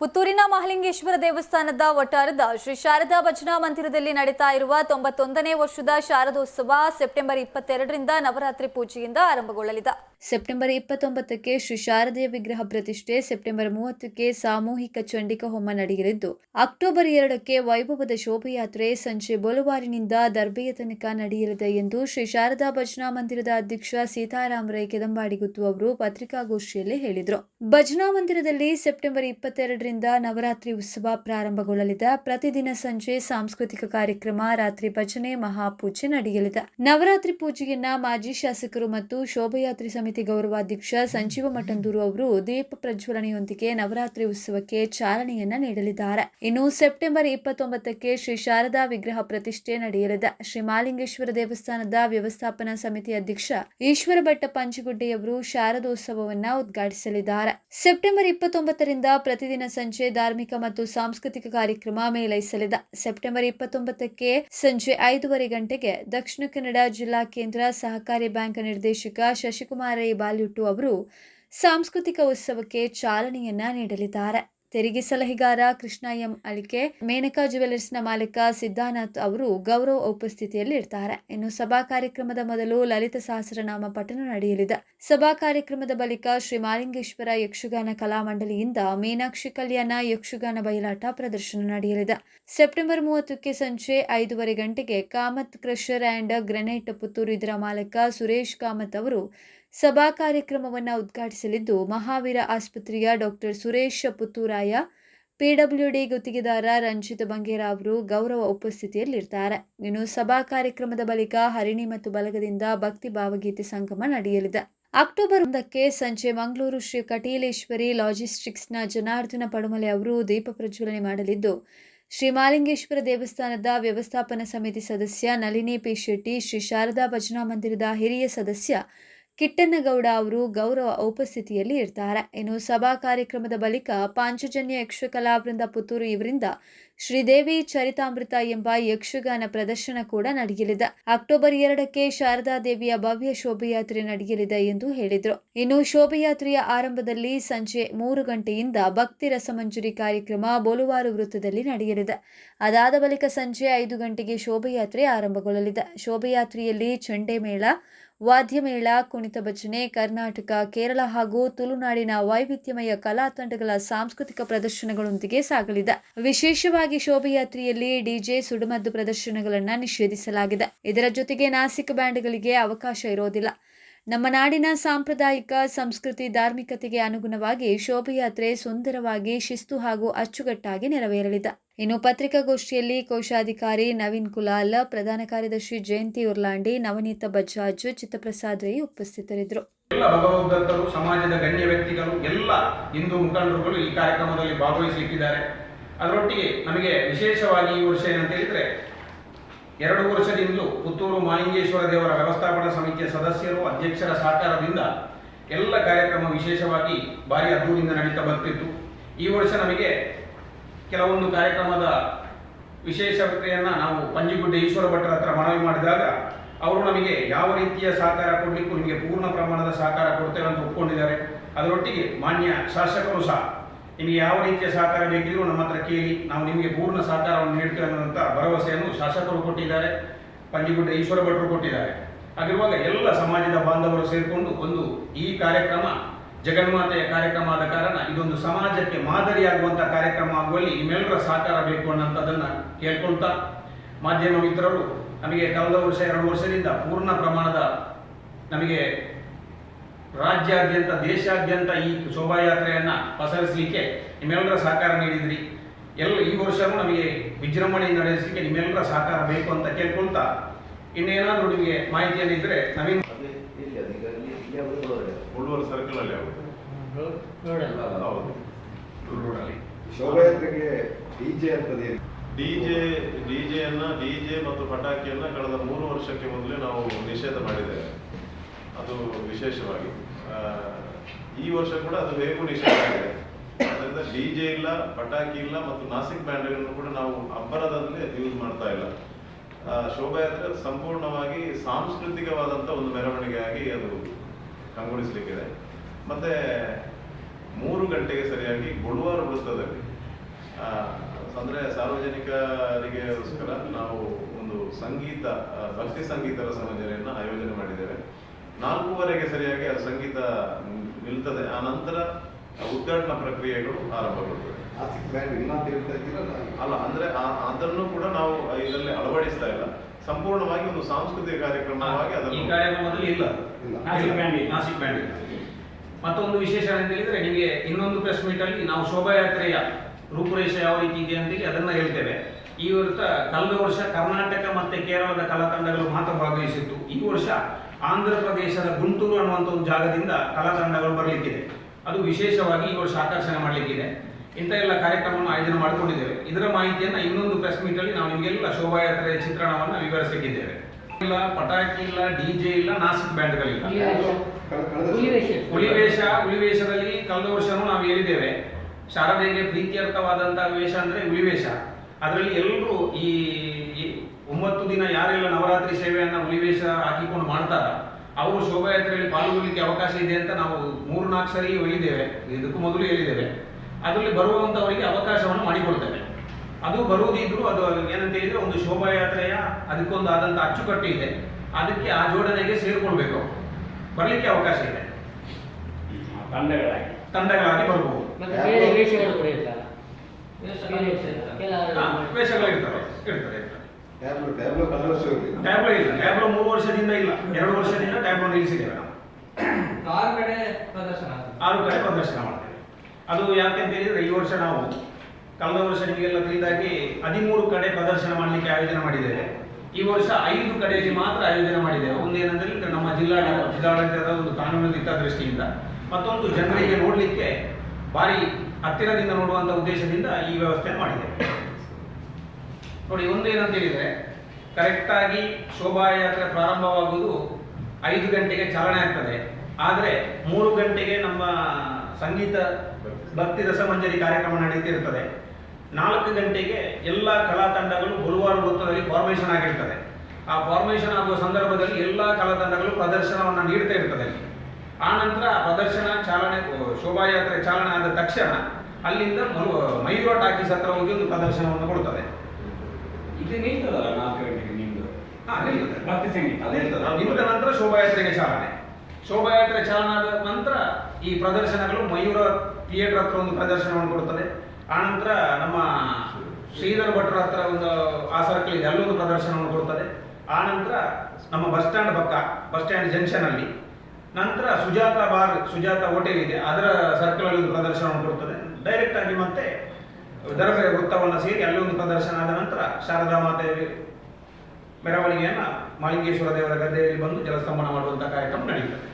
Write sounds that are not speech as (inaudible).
ಪುತ್ತೂರಿನ ಮಹಾಲಿಂಗೇಶ್ವರ ದೇವಸ್ಥಾನದ ವಟಾರದ ಶ್ರೀ ಶಾರದಾ ಭಜನಾ ಮಂದಿರದಲ್ಲಿ ನಡೀತಾ ಇರುವ ತೊಂಬತ್ತೊಂದನೇ ವರ್ಷದ ಶಾರದೋತ್ಸವ ಸೆಪ್ಟೆಂಬರ್ ಇಪ್ಪತ್ತೆರಡರಿಂದ ನವರಾತ್ರಿ ಪೂಜೆಯಿಂದ ಆರಂಭಗೊಳ್ಳಲಿದೆ. ಸೆಪ್ಟೆಂಬರ್ ಇಪ್ಪತ್ತೊಂಬತ್ತಕ್ಕೆ ಶ್ರೀ ಶಾರದೆಯ ವಿಗ್ರಹ ಪ್ರತಿಷ್ಠೆ, ಸೆಪ್ಟೆಂಬರ್ ಮೂವತ್ತಕ್ಕೆ ಸಾಮೂಹಿಕ ಚಂಡಿಕ ಹೋಮ ನಡೆಯಲಿದ್ದು, ಅಕ್ಟೋಬರ್ ಎರಡಕ್ಕೆ ವೈಭವದ ಶೋಭಯಾತ್ರೆ ಸಂಜೆ ಬೊಲುವಾರಿನಿಂದ ದರ್ಬೆಯ ತನಕ ನಡೆಯಲಿದೆ ಎಂದು ಶ್ರೀ ಶಾರದಾ ಭಜನಾ ಮಂದಿರದ ಅಧ್ಯಕ್ಷ ಸೀತಾರಾಮ್ ರೈ ಕೆದಂಬಾಡಿಗುತ್ತು ಅವರು ಪತ್ರಿಕಾಗೋಷ್ಠಿಯಲ್ಲಿ ಹೇಳಿದರು. ಭಜನಾ ಮಂದಿರದಲ್ಲಿ ಸೆಪ್ಟೆಂಬರ್ ಇಪ್ಪತ್ತೆರಡರಿಂದ ನವರಾತ್ರಿ ಉತ್ಸವ ಪ್ರಾರಂಭಗೊಳ್ಳಲಿದೆ. ಪ್ರತಿದಿನ ಸಂಜೆ ಸಾಂಸ್ಕೃತಿಕ ಕಾರ್ಯಕ್ರಮ, ರಾತ್ರಿ ಭಜನೆ, ಮಹಾಪೂಜೆ ನಡೆಯಲಿದೆ. ನವರಾತ್ರಿ ಪೂಜೆಯನ್ನ ಮಾಜಿ ಶಾಸಕರು ಮತ್ತು ಶೋಭಯಾತ್ರಿ ಸಮಿತಿ ಗೌರವಾಧ್ಯಕ್ಷ ಸಂಜೀವ ಮಠಂದೂರು ಅವರು ದೀಪ ಪ್ರಜ್ವಲನೆಯೊಂದಿಗೆ ನವರಾತ್ರಿ ಉತ್ಸವಕ್ಕೆ ಚಾಲನೆಯನ್ನ ನೀಡಲಿದ್ದಾರೆ. ಇನ್ನು ಸೆಪ್ಟೆಂಬರ್ ಇಪ್ಪತ್ತೊಂಬತ್ತಕ್ಕೆ ಶ್ರೀ ಶಾರದಾ ವಿಗ್ರಹ ಪ್ರತಿಷ್ಠೆ ನಡೆಯಲಿದೆ. ಶ್ರೀ ಮಾಲಿಂಗೇಶ್ವರ ದೇವಸ್ಥಾನದ ವ್ಯವಸ್ಥಾಪನಾ ಸಮಿತಿ ಅಧ್ಯಕ್ಷ ಈಶ್ವರ ಭಟ್ಟ ಪಂಚಗುಡ್ಡೆಯವರು ಶಾರದೋತ್ಸವವನ್ನ ಉದ್ಘಾಟಿಸಲಿದ್ದಾರೆ. ಸೆಪ್ಟೆಂಬರ್ ಇಪ್ಪತ್ತೊಂಬತ್ತರಿಂದ ಪ್ರತಿದಿನ ಸಂಜೆ ಧಾರ್ಮಿಕ ಮತ್ತು ಸಾಂಸ್ಕೃತಿಕ ಕಾರ್ಯಕ್ರಮ ಮೇಲೈಸಲಿದೆ ಸೆಪ್ಟೆಂಬರ್ ಇಪ್ಪತ್ತೊಂಬತ್ತಕ್ಕೆ ಸಂಜೆ ಐದೂವರೆ ಗಂಟೆಗೆ ದಕ್ಷಿಣ ಕನ್ನಡ ಜಿಲ್ಲಾ ಕೇಂದ್ರ ಸಹಕಾರಿ ಬ್ಯಾಂಕ್ ನಿರ್ದೇಶಕ ಶಶಿಕುಮಾರ ರೈ ಬಾಲ್ಯುಟ್ಟು ಅವರು ಸಾಂಸ್ಕೃತಿಕ ಉತ್ಸವಕ್ಕೆ ಚಾಲನೆಯನ್ನ ನೀಡಲಿದ್ದಾರೆ. ತೆರಿಗೆ ಸಲಹೆಗಾರ ಕೃಷ್ಣ ಎಂ ಅಳಿಕೆ, ಮೇನಕಾ ಜುವೆಲ್ಲರ್ಸ್ನ ಮಾಲೀಕ ಸಿದ್ದಾನಾಥ್ ಅವರು ಗೌರವ ಉಪಸ್ಥಿತಿಯಲ್ಲಿ ಇರ್ತಾರೆ. ಇನ್ನು ಸಭಾ ಕಾರ್ಯಕ್ರಮದ ಮೊದಲು ಲಲಿತ ಸಹಸ್ರನಾಮ ಪಠಣ ನಡೆಯಲಿದೆ. ಸಭಾ ಕಾರ್ಯಕ್ರಮದ ಬಳಿಕ ಶ್ರೀ ಮಾಲಿಂಗೇಶ್ವರ ಯಕ್ಷಗಾನ ಕಲಾಮಂಡಳಿಯಿಂದ ಮೀನಾಕ್ಷಿ ಕಲ್ಯಾಣ ಯಕ್ಷಗಾನ ಬಯಲಾಟ ಪ್ರದರ್ಶನ ನಡೆಯಲಿದೆ. ಸೆಪ್ಟೆಂಬರ್ ಮೂವತ್ತಕ್ಕೆ ಸಂಜೆ ಐದೂವರೆ ಗಂಟೆಗೆ Kamath crusher and granite Puttur ಇದರ ಮಾಲಕ ಸುರೇಶ್ ಕಾಮತ್ ಅವರು ಸಭಾ ಕಾರ್ಯಕ್ರಮವನ್ನು ಉದ್ಘಾಟಿಸಲಿದ್ದು ಮಹಾವೀರ ಆಸ್ಪತ್ರೆಯ ಡಾಕ್ಟರ್ ಸುರೇಶ್ ಪುತ್ತೂರಾಯ ಪಿಡಬ್ಲ್ಯೂಡಿ ಗುತ್ತಿಗೆದಾರ ರಂಜಿತ್ ಬಂಗೇರ ಅವರು ಗೌರವ ಉಪಸ್ಥಿತಿಯಲ್ಲಿರ್ತಾರೆ. ಇನ್ನು ಸಭಾ ಕಾರ್ಯಕ್ರಮದ ಬಳಿಕ ಹರಿಣಿ ಮತ್ತು ಬಲಗದಿಂದ ಭಕ್ತಿ ಭಾವಗೀತೆ ಸಂಗಮ ನಡೆಯಲಿದೆ. ಅಕ್ಟೋಬರ್ ಒಂದಕ್ಕೆ ಸಂಜೆ ಮಂಗಳೂರು ಶ್ರೀ ಕಟೀಲೇಶ್ವರಿ ಲಾಜಿಸ್ಟಿಕ್ಸ್ನ ಜನಾರ್ದನ ಪಡುಮಲೆ ಅವರು ದೀಪ ಪ್ರಜ್ವಲನೆ ಮಾಡಲಿದ್ದು, ಶ್ರೀ ಮಾಲಿಂಗೇಶ್ವರ ದೇವಸ್ಥಾನದ ವ್ಯವಸ್ಥಾಪನಾ ಸಮಿತಿ ಸದಸ್ಯ ನಳಿನಿ ಪಿ ಶೆಟ್ಟಿ, ಶ್ರೀ ಶಾರದಾ ಭಜನಾ ಮಂದಿರದ ಹಿರಿಯ ಸದಸ್ಯ ಕಿಟ್ಟನ್ನಗೌಡ ಅವರು ಗೌರವ ಉಪಸ್ಥಿತಿಯಲ್ಲಿ ಇರ್ತಾರೆ. ಇನ್ನು ಸಭಾ ಕಾರ್ಯಕ್ರಮದ ಬಳಿಕ ಪಾಂಚಜನ್ಯ ಯಕ್ಷಕಲಾವೃಂದ ಪುತ್ತೂರು ಇವರಿಂದ ಶ್ರೀದೇವಿ ಚರಿತಾಮೃತ ಎಂಬ ಯಕ್ಷಗಾನ ಪ್ರದರ್ಶನ ಕೂಡ ನಡೆಯಲಿದೆ. ಅಕ್ಟೋಬರ್ ಎರಡಕ್ಕೆ ಶಾರದಾ ದೇವಿಯ ಭವ್ಯ ಶೋಭಯಾತ್ರೆ ನಡೆಯಲಿದೆ ಎಂದು ಹೇಳಿದರು. ಇನ್ನು ಶೋಭಯಾತ್ರೆಯ ಆರಂಭದಲ್ಲಿ ಸಂಜೆ ಮೂರು ಗಂಟೆಯಿಂದ ಭಕ್ತಿ ರಸಮಂಜರಿ ಕಾರ್ಯಕ್ರಮ ಬೋಲುವಾರು ವೃತ್ತದಲ್ಲಿ ನಡೆಯಲಿದೆ. ಅದಾದ ಬಳಿಕ ಸಂಜೆ ಐದು ಗಂಟೆಗೆ ಶೋಭಯಾತ್ರೆ ಆರಂಭಗೊಳ್ಳಲಿದೆ. ಶೋಭಯಾತ್ರೆಯಲ್ಲಿ ಚಂಡೆ ಮೇಳ ವಾದ್ಯಮೇಳ, ಕುಣಿತ ಭಜನೆ, ಕರ್ನಾಟಕ, ಕೇರಳ ಹಾಗೂ ತುಳುನಾಡಿನ ವೈವಿಧ್ಯಮಯ ಕಲಾ ತಂಡಗಳ ಸಾಂಸ್ಕೃತಿಕ ಪ್ರದರ್ಶನಗಳೊಂದಿಗೆ ಸಾಗಲಿದೆ. ವಿಶೇಷವಾಗಿ ಶೋಭಾಯಾತ್ರೆಯಲ್ಲಿ ಡಿಜೆ ಸುಡುಮದ್ದು ಪ್ರದರ್ಶನಗಳನ್ನು ನಿಷೇಧಿಸಲಾಗಿದೆ. ಇದರ ಜೊತೆಗೆ ನಾಸಿಕ್ ಬ್ಯಾಂಡ್ಗಳಿಗೆ ಅವಕಾಶ ಇರೋದಿಲ್ಲ. ನಮ್ಮ ನಾಡಿನ ಸಾಂಪ್ರದಾಯಿಕ ಸಂಸ್ಕೃತಿ ಧಾರ್ಮಿಕತೆಗೆ ಅನುಗುಣವಾಗಿ ಶೋಭಯಾತ್ರೆ ಸುಂದರವಾಗಿ ಶಿಸ್ತು ಹಾಗೂ ಅಚ್ಚುಕಟ್ಟಾಗಿ ನೆರವೇರಲಿದೆ. ಇನ್ನು ಪತ್ರಿಕಾಗೋಷ್ಠಿಯಲ್ಲಿ ಕೋಶಾಧಿಕಾರಿ ನವೀನ್ ಕುಲಾಲ್, ಪ್ರಧಾನ ಕಾರ್ಯದರ್ಶಿ ಜಯಂತಿ ಉರ್ಲಾಂಡಿ, ನವನೀತ ಬಜಾಜ್, ಚಿತ್ತಪ್ರಸಾದ್ ರೈ ಉಪಸ್ಥಿತರಿದ್ದರು. ಎಲ್ಲ ಭಗವದ್ಗಂತರು ಸಮಾಜದ ಗಣ್ಯ ವ್ಯಕ್ತಿಗಳು, ಎಲ್ಲ ಹಿಂದೂ ಮುಖಂಡರುಗಳು ಈ ಕಾರ್ಯಕ್ರಮದಲ್ಲಿ ಭಾಗವಹಿಸಲಿಕ್ಕಿದ್ದಾರೆ ಅದರೊಟ್ಟಿಗೆ ನಮಗೆ ವಿಶೇಷವಾಗಿ ಈ ವರ್ಷ ಏನಂತ ಹೇಳಿದ್ರೆ ಎರಡು ವರ್ಷದಿಂದಲೂ ಪುತ್ತೂರು ಮಾಲಿಂಗೇಶ್ವರ ದೇವರ ವ್ಯವಸ್ಥಾಪನಾ ಸಮಿತಿಯ ಸದಸ್ಯರು, ಅಧ್ಯಕ್ಷರ ಸಹಕಾರದಿಂದ ಎಲ್ಲ ಕಾರ್ಯಕ್ರಮ ವಿಶೇಷವಾಗಿ ಭಾರಿ ಅದ್ದೂರಿಂದ ನಡೀತಾ ಬರ್ತಿತ್ತು. ಈ ವರ್ಷ ನಮಗೆ ಕೆಲವೊಂದು ಕಾರ್ಯಕ್ರಮದ ವಿಶೇಷತೆಯನ್ನು ನಾವು ಪಂಜಿಗುಡ್ಡೆ ಈಶ್ವರ ಭಟ್ರ ಹತ್ರ ಮನವಿ ಮಾಡಿದಾಗ ಅವರು ನಮಗೆ ಯಾವ ರೀತಿಯ ಸಹಕಾರ ಕೊಡಲಿಕ್ಕೂ ನಿಮಗೆ ಪೂರ್ಣ ಪ್ರಮಾಣದ ಸಹಕಾರ ಕೊಡ್ತೇವೆ ಅಂತ ಒಪ್ಕೊಂಡಿದ್ದಾರೆ. ಅದರೊಟ್ಟಿಗೆ ಮಾನ್ಯ ಶಾಸಕರು ಸಹ ನಿಮಗೆ ಯಾವ ರೀತಿಯ ಸಹಕಾರ ಬೇಕಿದ್ರೂ ನಮ್ಮ ಹತ್ರ ಕೇಳಿ, ನಾವು ನಿಮಗೆ ಪೂರ್ಣ ಸಹಕಾರವನ್ನು ನೀಡ್ತೇವೆ ಅನ್ನುವಂಥ ಭರವಸೆಯನ್ನು ಶಾಸಕರು ಕೊಟ್ಟಿದ್ದಾರೆ, ಪಂಡಿಗುಡ್ಡ ಈಶ್ವರ ಭಟ್ರು ಕೊಟ್ಟಿದ್ದಾರೆ. ಹಾಗಿರುವಾಗ ಎಲ್ಲ ಸಮಾಜದ ಬಾಂಧವರು ಸೇರಿಕೊಂಡು ಒಂದು ಈ ಕಾರ್ಯಕ್ರಮ, ಜಗನ್ಮಾತೆಯ ಕಾರ್ಯಕ್ರಮ ಆದ ಕಾರಣ ಇದೊಂದು ಸಮಾಜಕ್ಕೆ ಮಾದರಿಯಾಗುವಂಥ ಕಾರ್ಯಕ್ರಮ ಆಗುವಲ್ಲಿ ನಿಮ್ಮೆಲ್ಲರ ಸಹಕಾರ ಬೇಕು ಅನ್ನೋಂಥದ್ದನ್ನು ಕೇಳ್ಕೊಳ್ತಾ, ಮಾಧ್ಯಮ ಮಿತ್ರರು, ನಮಗೆ ಕಳೆದ ವರ್ಷ ಎರಡು ವರ್ಷದಿಂದ ಪೂರ್ಣ ಪ್ರಮಾಣದ ನಮಗೆ ರಾಜ್ಯಾದ್ಯಂತ ದೇಶಾದ್ಯಂತ ಈ ಶೋಭಾಯಾತ್ರೆಯನ್ನು ಪಸರಿಸಲಿಕ್ಕೆ ನಿಮ್ಮೆಲ್ಲರ ಸಹಕಾರ ನೀಡಿದ್ರಿ. ಎಲ್ಲ ಈ ವರ್ಷವೂ ನಮಗೆ ವಿಜೃಂಭಣೆ ನಡೆಸಲಿಕ್ಕೆ ನಿಮ್ಮೆಲ್ಲರ ಸಹಕಾರ ಬೇಕು ಅಂತ ಕೇಳ್ಕೊಳ್ತಾ ಇನ್ನೇನಾದರೂ ನಿಮಗೆ ಮಾಹಿತಿಯಲ್ಲಿದ್ದರೆ ನವೀನ್ ಉಳ್ಳುವರ್ ಸರ್ಕಲ್ ಅಲ್ಲಿ ಆಗುತ್ತೆ ಹೌದು. ಶೋಭಾಯಾತ್ರೆಗೆ ಡಿಜೆ ಅಂತದೇ ಡಿಜೆ ಡಿಜೆಯನ್ನು ಡಿಜೆ ಮತ್ತು ಪಟಾಕಿಯನ್ನ ಕಳೆದ ಮೂರು ವರ್ಷಕ್ಕೆ ಮೊದಲೇ ನಾವು ನಿಷೇಧ ಮಾಡಿದ್ದೇವೆ. ಅದು ವಿಶೇಷವಾಗಿ. ಈ ವರ್ಷ ಕೂಡ ಅದು ಹೇಗೂ ನಿಷೇಧ ಅದರಿಂದ ಡಿಜೆ ಇಲ್ಲ, ಪಟಾಕಿ ಇಲ್ಲ ಮತ್ತು ನಾಸಿಕ್ ಬ್ಯಾಂಡ್ಗಳನ್ನು ಕೂಡ ನಾವು ಅಬ್ಬರದಲ್ಲಿ ಯೂಸ್ ಮಾಡ್ತಾ ಇಲ್ಲ. ಶೋಭಾಯಾತ್ರೆ ಸಂಪೂರ್ಣವಾಗಿ ಸಾಂಸ್ಕೃತಿಕವಾದಂಥ ಒಂದು ಮೆರವಣಿಗೆಯಾಗಿ ಅದು ಕಂಗೊಳಿಸಲಿಕ್ಕಿದೆ. ಮತ್ತೆ ಮೂರು ಗಂಟೆಗೆ ಸರಿಯಾಗಿ ಗುಳುವಾರ ವೃತ್ತದಲ್ಲಿ ಅಂದ್ರೆ ಸಾರ್ವಜನಿಕರಿಗೋಸ್ಕರ ನಾವು ಒಂದು ಸಂಗೀತ ಭಕ್ತಿ ಸಂಗೀತ ರಸಮಂಜರಿಯನ್ನು ಆಯೋಜನೆ ಮಾಡಿದ್ದೇವೆ. ನಾಲ್ಕೂವರೆಗೆ ಸರಿಯಾಗಿ ಅದು ಸಂಗೀತ ನಿಲ್ತದೆ. ಆ ನಂತರ ಉದ್ಘಾಟನಾ ಪ್ರಕ್ರಿಯೆಗಳು ಆರಂಭಗೊಳ್ಳುತ್ತವೆ. ನಾಸಿಕ್ ಬ್ಯಾಂಡ್ ಇಲ್ಲ ಅಂತ ಹೇಳ್ತಾ ಇದ್ದೀರಾ? ಅಲ್ಲ ಅಂದ್ರೆ ಆ- ಅದನ್ನು ಕೂಡ ನಾವು ಇದರಲ್ಲಿ ಅಳವಡಿಸ್ತಾ ಇಲ್ಲ. ಸಂಪೂರ್ಣವಾಗಿ ಒಂದು ಸಾಂಸ್ಕೃತಿಕ ಕಾರ್ಯಕ್ರಮವಾಗಿ ಈ ಅದನ್ನು ಕಾರ್ಯಕ್ರಮದಲ್ಲಿ ಇಲ್ಲ. ನಾಸಿಕ್ ಬ್ಯಾಂಡ್ ಮತ್ತೊಂದು ವಿಶೇಷ ಅಂತ ಹೇಳಿದ್ರೆ ನಿಮಗೆ ಇನ್ನೊಂದು ಪ್ರೆಸ್ ಮೀಟ್ ಅಲ್ಲಿ ನಾವು ಶೋಭಾಯಾತ್ರೆಯ ರೂಪುರೇಷೆ ಯಾವ ರೀತಿ ಇದೆ ಅಂತೇಳಿ ಅದನ್ನ ಹೇಳ್ತೇವೆ. ಈ ವರ್ಷ ಕಳೆದ ವರ್ಷ ಕರ್ನಾಟಕ ಮತ್ತೆ ಕೇರಳದ ಕಲಾ ತಂಡಗಳು ಮಾತ್ರ ಭಾಗವಹಿಸಿತ್ತು. ಈ ವರ್ಷ ಆಂಧ್ರ ಪ್ರದೇಶದ ಗುಂಟೂರು ಅನ್ನುವಂಥ ಒಂದು ಜಾಗದಿಂದ ಕಲಾ ತಂಡಗಳು ಬರಲಿಕ್ಕಿದೆ. ಅದು ವಿಶೇಷವಾಗಿ ಈ ವರ್ಷ ಆಕರ್ಷಣೆ ಮಾಡಲಿಕ್ಕಿದೆ. ಇಂಥ ಎಲ್ಲ ಕಾರ್ಯಕ್ರಮವನ್ನು ಆಯೋಜನೆ ಮಾಡಿಕೊಂಡಿದ್ದೇವೆ. ಇದರ ಮಾಹಿತಿಯನ್ನ ಇನ್ನೊಂದು ಪ್ರೆಸ್ ಮೀಟ್ ಅಲ್ಲಿ ನಾವು ನಿಮಗೆಲ್ಲ ಶೋಭಾಯಾತ್ರೆಯ ಚಿತ್ರಣವನ್ನು ವಿವರಿಸಲಿಕ್ಕಿದ್ದೇವೆ. ಇಲ್ಲ, ಪಟಾಕಿ ಇಲ್ಲ ಡಿಜೆ ಇಲ್ಲ, ನಾಸಿಕ್ ಬ್ಯಾಂಡ್ಗಳಿಲ್ಲ. ಹುಲಿವೇಷ, ಹುಲಿವೇಷದಲ್ಲಿ ಕಳೆದ ವರ್ಷನೂ ನಾವು ಹೇಳಿದ್ದೇವೆ ಶಾರದೆಗೆ ಪ್ರೀತ್ಯರ್ಥವಾದಂತಹ ವೇಷ ಅಂದ್ರೆ ಹುಲಿವೇಷ. ಅದರಲ್ಲಿ ಎಲ್ಲರೂ ಈ ಒಂಬತ್ತು ದಿನ ಯಾರೆಲ್ಲ ನವರಾತ್ರಿ ಸೇವೆಯನ್ನ ಹುಲಿವೇಷ ಹಾಕಿಕೊಂಡು ಮಾಡ್ತಾರ ಅವರು ಶೋಭಾಯಾತ್ರೆಯಲ್ಲಿ ಪಾಲ್ಗೊಳ್ಳಿಕ್ಕೆ ಅವಕಾಶ ಇದೆ ಅಂತ ನಾವು ಮೂರು ನಾಲ್ಕು ಸರಿ ಹೇಳಿದ್ದೇವೆ. ಇದಕ್ಕೂ ಮೊದಲು ಹೇಳಿದ್ದೇವೆ. ಅದರಲ್ಲಿ ಬರುವಂತವರಿಗೆ ಅವಕಾಶವನ್ನು ಮಾಡಿಕೊಡ್ತೇವೆ. ಅದು ಬರುವುದಿದ್ರು ಅದು ಏನಂತ ಹೇಳಿದ್ರೆ ಒಂದು ಶೋಭಾಯಾತ್ರೆಯ ಅದಕ್ಕೊಂದು ಆದಂತ ಅಚ್ಚುಕಟ್ಟು ಇದೆ. ಅದಕ್ಕೆ ಆ ಜೋಡಣೆಗೆ ಸೇರ್ಕೊಳ್ಬೇಕು. ಬರಲಿಕ್ಕೆ ಬರ್ಲಿಕ್ಕೆ ಅವಕಾಶ ಇದೆ. ತಂಡಗಳಾಗಿ. ತಂಡಗಳಾಗಿ ಬರ್ಬೋದು. ಮತ್ತೆ ಬೇರೆ ವೇಷಗಳು ಕೂಡ ಇರ್ತಲ್ಲ ಬೇರೆ ಕೆಲವರು ಹಾ, ವೇಷಗಳು ಇರ್ತವೆ ಇರ್ತದೆ ಇರ್ತದೆ ಟ್ಯಾಬ್ಲೋ ಇಲ್ಲ ಟ್ಯಾಬ್ಲೋ ಮೂರು ವರ್ಷದಿಂದ ಇಲ್ಲ ಎರಡು ವರ್ಷದಿಂದ ಟ್ಯಾಬ್ಲೋ ನಿಲ್ಲಿಸಿದ್ದೇವೆ ನಾವು. (coughs) ಆರು ಕಡೆ ಪ್ರದರ್ಶನ ಆರು ಕಡೆ ಪ್ರದರ್ಶನ ಮಾಡ್ತೇವೆ. ಅದು ಯಾಕೆ ಅಂತ ಹೇಳಿದ್ರೆ ಈ ವರ್ಷ ನಾವು ಕಳೆದ ವರ್ಷ ನಿಮಗೆಲ್ಲ ತಿಳಿದಾಗಿ ಹದಿಮೂರು ಕಡೆ ಪ್ರದರ್ಶನ ಮಾಡಲಿಕ್ಕೆ ಆಯೋಜನೆ ಮಾಡಿದ್ದೇವೆ. ಈ ವರ್ಷ ಐದು ಕಡೆಯಲ್ಲಿ ಮಾತ್ರ ಆಯೋಜನೆ ಮಾಡಿದ್ದೇವೆ. ಒಂದೇನಂದ್ರೆ ನಮ್ಮ ಜಿಲ್ಲಾಡಳಿತ ಜಿಲ್ಲಾಡಳಿತದ ಒಂದು ಕಾನೂನು ದೃಷ್ಟಿಯಿಂದ ಮತ್ತೊಂದು ಜನರಿಗೆ ನೋಡಲಿಕ್ಕೆ ಭಾರಿ ಹತ್ತಿರದಿಂದ ನೋಡುವಂತ ಉದ್ದೇಶದಿಂದ ಈ ವ್ಯವಸ್ಥೆಯನ್ನು ಮಾಡಿದ್ದೇವೆ ನೋಡಿ ಒಂದು ಏನಂತ ಹೇಳಿದ್ರೆ, ಕರೆಕ್ಟಾಗಿ ಶೋಭಾಯಾತ್ರೆ ಪ್ರಾರಂಭವಾಗುವುದು ಐದು ಗಂಟೆಗೆ ಚಾಲನೆ ಆಗ್ತದೆ. ಆದರೆ ಮೂರು ಗಂಟೆಗೆ ನಮ್ಮ ಸಂಗೀತ ಭಕ್ತಿ ರಸಮಂಜರಿ ಕಾರ್ಯಕ್ರಮ ನಡೀತಿರ್ತದೆ. ನಾಲ್ಕು ಗಂಟೆಗೆ ಎಲ್ಲ ಕಲಾ ತಂಡಗಳು ಗುರುವಾರ ವೃತ್ತದಲ್ಲಿ ಫಾರ್ಮೇಷನ್ ಆಗಿರ್ತದೆ. ಆ ಫಾರ್ಮೇಷನ್ ಆಗುವ ಸಂದರ್ಭದಲ್ಲಿ ಎಲ್ಲ ಕಲಾ ತಂಡಗಳು ಪ್ರದರ್ಶನವನ್ನು ನೀಡ್ತಾ ಇರ್ತದೆ. ಆ ನಂತರ ಪ್ರದರ್ಶನ ಚಾಲನೆ ಶೋಭಾಯಾತ್ರೆ ಚಾಲನೆ ಆದ ತಕ್ಷಣ ಅಲ್ಲಿಂದ ಮರು- ಮಯೂರ ಟಾಕೀಸ್ ಹತ್ರ ಹೋಗಿ ಒಂದು ಪ್ರದರ್ಶನವನ್ನು ಕೊಡುತ್ತದೆ ಇದು ನಿಲ್ತದಲ್ಲ ನಾಲ್ಕು ಗಂಟೆಗೆ ನಿಮ್ದು. ಭಕ್ತಿ ಸಂಗೀತ. ನಿಂತ ನಂತರ ಶೋಭಾಯಾತ್ರೆಗೆ ಚಾಲನೆ. ಶೋಭಾಯಾತ್ರೆ ಚಾಲನೆ ಆದ ನಂತರ ಈ ಪ್ರದರ್ಶನಗಳು ಮಯೂರ ಥಿಯೇಟರ್ ಹತ್ರ ಒಂದು ಪ್ರದರ್ಶನವನ್ನು ಕೊಡುತ್ತದೆ ಆನಂತರ ನಮ್ಮ ಶ್ರೀಧರ್ ಭಟ್ರ ಹತ್ರ ಒಂದು ಆ ಸರ್ಕಲ್ ಇದೆ ಅಲ್ಲೊಂದು ಪ್ರದರ್ಶನವನ್ನು ಕೊಡುತ್ತದೆ ಆನಂತರ ನಮ್ಮ ಬಸ್ ಸ್ಟ್ಯಾಂಡ್ ಪಕ್ಕ ಬಸ್ ಸ್ಟ್ಯಾಂಡ್ ಜಂಕ್ಷನ್ ಅಲ್ಲಿ ನಂತರ ಸುಜಾತ ಬಾರ್ ಸುಜಾತ ಹೋಟೆಲ್ ಇದೆ. ಅದರ ಸರ್ಕಲ್ ಅಲ್ಲಿ ಒಂದು ಪ್ರದರ್ಶನ ಕೊಡುತ್ತದೆ ಡೈರೆಕ್ಟ್ ಆಗಿ ಮತ್ತೆ ದರಬೆ ವೃತ್ತವನ್ನು ಸೇರಿ ಅಲ್ಲಿ ಒಂದು ಪ್ರದರ್ಶನ ಆದ ನಂತರ ಶಾರದಾ ಮಾತೆಯಲ್ಲಿ ಮೆರವಣಿಗೆಯನ್ನು ಮಾಲಿಂಗೇಶ್ವರ ದೇವರ ಗದ್ದೆಯಲ್ಲಿ ಬಂದು ಜಲಸ್ತಂಭನ ಮಾಡುವಂತಹ ಕಾರ್ಯಕ್ರಮ ನಡೆಯುತ್ತದೆ